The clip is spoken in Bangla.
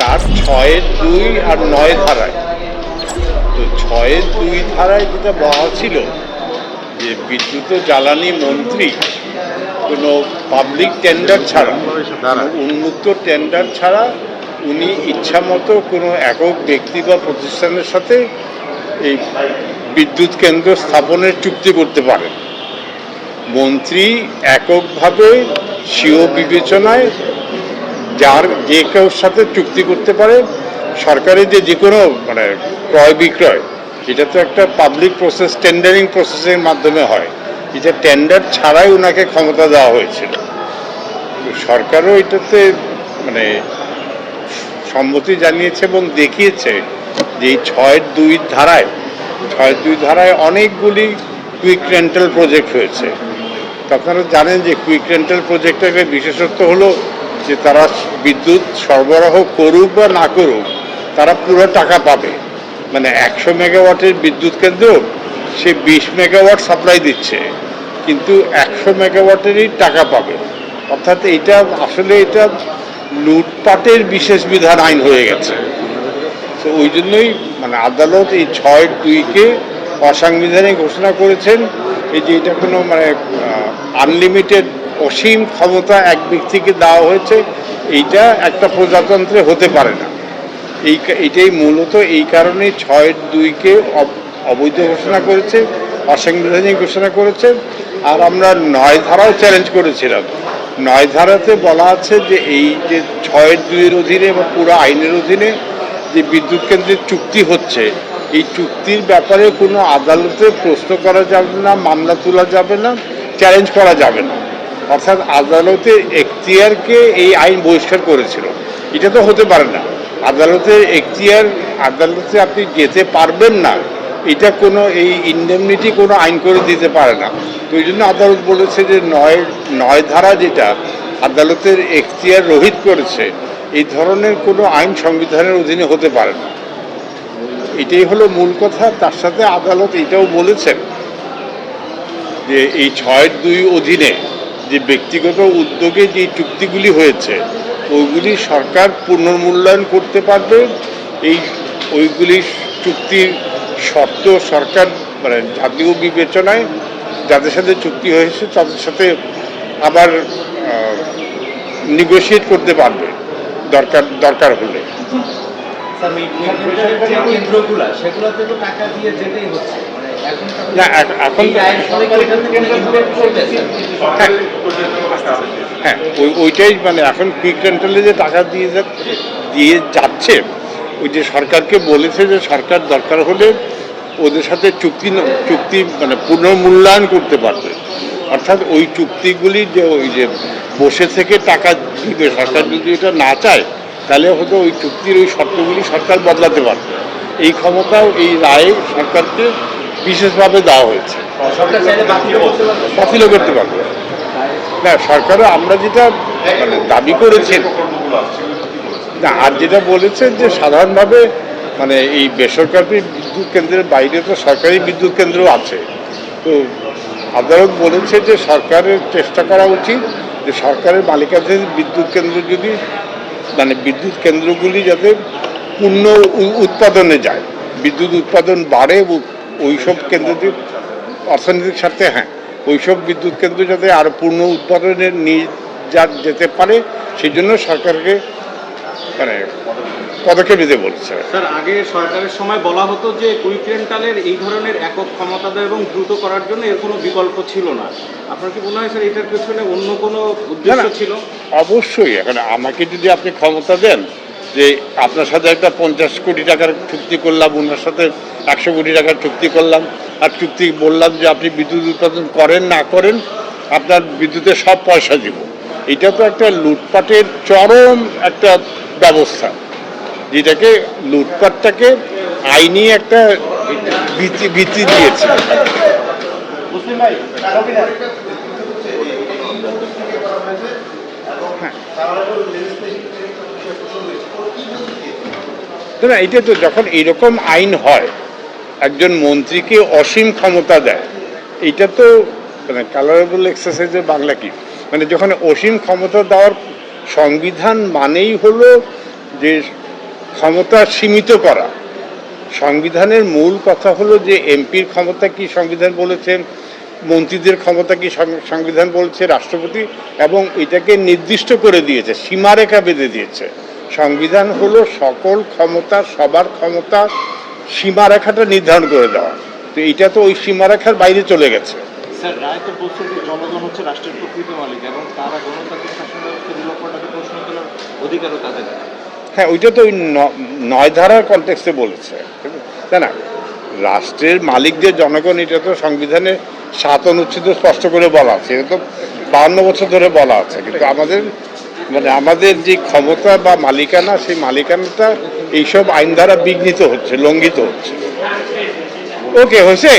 তার ছয়ের দুই আর নয় ধারায়। তো ছয়ের দুই ধারায় যেটা বলা ছিল যে বিদ্যুৎ জ্বালানি মন্ত্রী কোনো পাবলিক টেন্ডার ছাড়া উন্মুক্ত টেন্ডার ছাড়া উনি ইচ্ছামতো কোনো একক ব্যক্তি বা প্রতিষ্ঠানের সাথে এই বিদ্যুৎ কেন্দ্র স্থাপনের চুক্তি করতে পারেন। মন্ত্রী এককভাবে স্বীয় বিবেচনায় যার যে কেউ সাথে চুক্তি করতে পারে সরকারের যে যে কোনো মানে ক্রয় বিক্রয়, এটা তো একটা পাবলিক প্রসেস টেন্ডারিং প্রসেসের মাধ্যমে হয়। এটা টেন্ডার ছাড়াই ওনাকে ক্ষমতা দেওয়া হয়েছিল। সরকারও এটাতে মানে সম্মতি জানিয়েছে এবং দেখিয়েছে যে এই ছয়ের দুই ধারায়, ছয়ের দুই ধারায় অনেকগুলি কুইক রেন্টাল প্রজেক্ট হয়েছে। আপনারা জানেন যে কুইক রেন্টাল প্রজেক্টের বিশেষত্ব হলো যে তারা বিদ্যুৎ সরবরাহ করুক বা না করুক, তারা পুরো টাকা পাবে। মানে একশো মেগাওয়াটের বিদ্যুৎ কেন্দ্র, সে বিশ মেগাওয়াট সাপ্লাই দিচ্ছে, কিন্তু একশো মেগাওয়াটেরই টাকা পাবে। অর্থাৎ এটা আসলে এটা লুটপাটের বিশেষ বিধান আইন হয়ে গেছে। তো ওই জন্যই মানে আদালত এই ছয় দুইকে অসাংবিধানিক ঘোষণা করেছেন, এই যে এটা কোনো মানে আনলিমিটেড অসীম ক্ষমতা এক ব্যক্তিকে দেওয়া হয়েছে, এইটা একটা প্রজাতন্ত্রে হতে পারে না। এই এটাই মূলত এই কারণেই ছয় দুইকে অব- অবৈধ ঘোষণা করেছে, অসাংবিধানিক ঘোষণা করেছে, আর আমরা নয় ধারাও চ্যালেঞ্জ করেছিলাম। নয় ধারাতে বলা আছে যে এই যে ছয়ের দুইয়ের অধীনে বা পুরো আইনের অধীনে যে বিদ্যুৎ কেন্দ্রের চুক্তি হচ্ছে, এই চুক্তির ব্যাপারে কোনো আদালতে প্রশ্ন করা যাবে না, মামলা তোলা যাবে না চ্যালেঞ্জ করা যাবে না। অর্থাৎ আদালতের এখতিয়ারকে এই আইন বহিষ্কার করেছিল। এটা তো হতে পারে না। আদালতের এখতিয়ার, আদালতে আপনি যেতে পারবেন না, এটা কোনো এই ইন্ডেমনিটি কোনো আইন করে দিতে পারে না। তো এই জন্য আদালত বলেছে যে নয় নয় ধারা যেটা আদালতের এখতিয়ার রহিত করেছে, এই ধরনের কোনো আইন সংবিধানের অধীনে হতে পারে না। এটাই হলো মূল কথা। তার সাথে আদালত এটাও বলেছেন যে এই ছয়ের দুই অধীনে যে ব্যক্তিগত উদ্যোগে যে চুক্তিগুলি হয়েছে ওইগুলি সরকার পুনর্মূল্যায়ন করতে পারবে। এই ওইগুলি চুক্তির শর্ত সরকার মানে জাতীয় বিবেচনায় যাদের সাথে চুক্তি হয়েছে, তাদের সাথে আবার নেগোশিয়েট করতে পারবে। দরকার দরকার হলে। সেগুলোতে তো টাকা দিয়ে যেতেই হচ্ছে। না এখন স্যার? হ্যাঁ ওই ওইটাই মানে এখন কুইক রেন্টালে যে টাকা দিয়ে দিয়ে যাচ্ছে, ওই যে সরকারকে বলেছে যে সরকার দরকার হলে ওদের সাথে চুক্তি চুক্তি মানে পুনর্মূল্যায়ন করতে পারবে অর্থাৎ ওই চুক্তিগুলি যে ওই যে বসে থেকে টাকা দিবে, সরকার যদি এটা না চায়, তাহলে হয়তো ওই চুক্তির ওই শর্তগুলি সরকার বদলাতে পারবে এই ক্ষমতাও, এই রায়ে সরকারকে বিশেষভাবে দেওয়া হয়েছে। সরকার বাতিলও করতে পারবে। না, সরকারও আমরা যেটা মানে দাবি করেছেন, না, আর যেটা বলেছেন যে সাধারণভাবে মানে এই বেসরকারি বিদ্যুৎ কেন্দ্রের বাইরে তো সরকারি বিদ্যুৎ কেন্দ্র আছে। তো আদালত বলেছে যে সরকারের চেষ্টা করা উচিত যে সরকারের মালিকাধীন বিদ্যুৎ কেন্দ্র যদি মানে বিদ্যুৎ কেন্দ্রগুলি যাতে পূর্ণ উৎপাদনে যায়। বিদ্যুৎ উৎপাদন বাড়ে ওইসব কেন্দ্র অর্থনৈতিক স্বার্থে হ্যাঁ ওইসব বিদ্যুৎ কেন্দ্র যাতে আরও পূর্ণ উৎপাদনে নিয়ে যা যেতে পারে সেই জন্য সরকারকে মানে পদক্ষেপ নিতে বলছে। স্যার আগে সরকারের সময় বলা হতো যে কুইক রেন্টালের এই ধরনের একক ক্ষমতাদার এবং দ্রুত করার জন্য এর কোনো বিকল্প ছিল না। আপনার কি মনে হয় স্যার এটার পেছনে অন্য কোনো উদ্দেশ্য ছিল? অবশ্যই। এখন আমাকে যদি আপনি ক্ষমতা দেন যে আপনার সাথে একটা পঞ্চাশ কোটি টাকার চুক্তি করলাম, ওনার সাথে একশো কোটি টাকার চুক্তি করলাম, আর চুক্তি বললাম যে আপনি বিদ্যুৎ উৎপাদন করেন, না করেন, আপনার বিদ্যুতের সব পয়সা দিব। এটা তো একটা লুটপাটের চরম একটা ব্যবস্থা, যেটাকে লুটপাটটাকে আইনি একটা বৃত্তি দিয়েছে। তো না এটা তো যখন এরকম আইন হয়, একজন মন্ত্রীকে অসীম ক্ষমতা দেয়, এটা তো মানে কালারেবল এক্সারসাইজের বাংলা কি? মানে যখন অসীম ক্ষমতা দেওয়ার সংবিধান মানেই হলো যে ক্ষমতা সীমিত করা। সংবিধানের মূল কথা হলো যে এমপির ক্ষমতা কি সংবিধান বলেছেন মন্ত্রীদের ক্ষমতা কি সংবিধান বলছে রাষ্ট্রপতি? এবং এটাকে নির্দিষ্ট করে দিয়েছে সীমারেখা বেঁধে দিয়েছে। সংবিধান হলো সকল ক্ষমতা সবার ক্ষমতা সীমারেখাটা নির্ধারণ করে দেওয়া। তো এটা তো ওই সীমারেখার বাইরে চলে গেছে। স্যার রায় তো বলছে যে জনগণ হচ্ছে রাষ্ট্রের প্রকৃত মালিক এবং তারা গণতান্ত্রিক শাসন ব্যবস্থা বিলম্বটাকে প্রশ্ন তোলার অধিকারও তাদের। হ্যাঁ ওইটা তো ওই নয় ধারার কনটেক্সটে বলেছে। তাই না রাষ্ট্রের মালিকদের জনগণ এটা তো সংবিধানে সাত অনুচ্ছেদ স্পষ্ট করে বলা আছে, এটা তো বাহান্ন বছর ধরে বলা আছে। কিন্তু আমাদের মানে আমাদের যে ক্ষমতা বা মালিকানা, সেই মালিকানাটা এইসব আইন দ্বারা বিঘ্নিত হচ্ছে, লঙ্ঘিত হচ্ছে। ওকে, হয়েছে?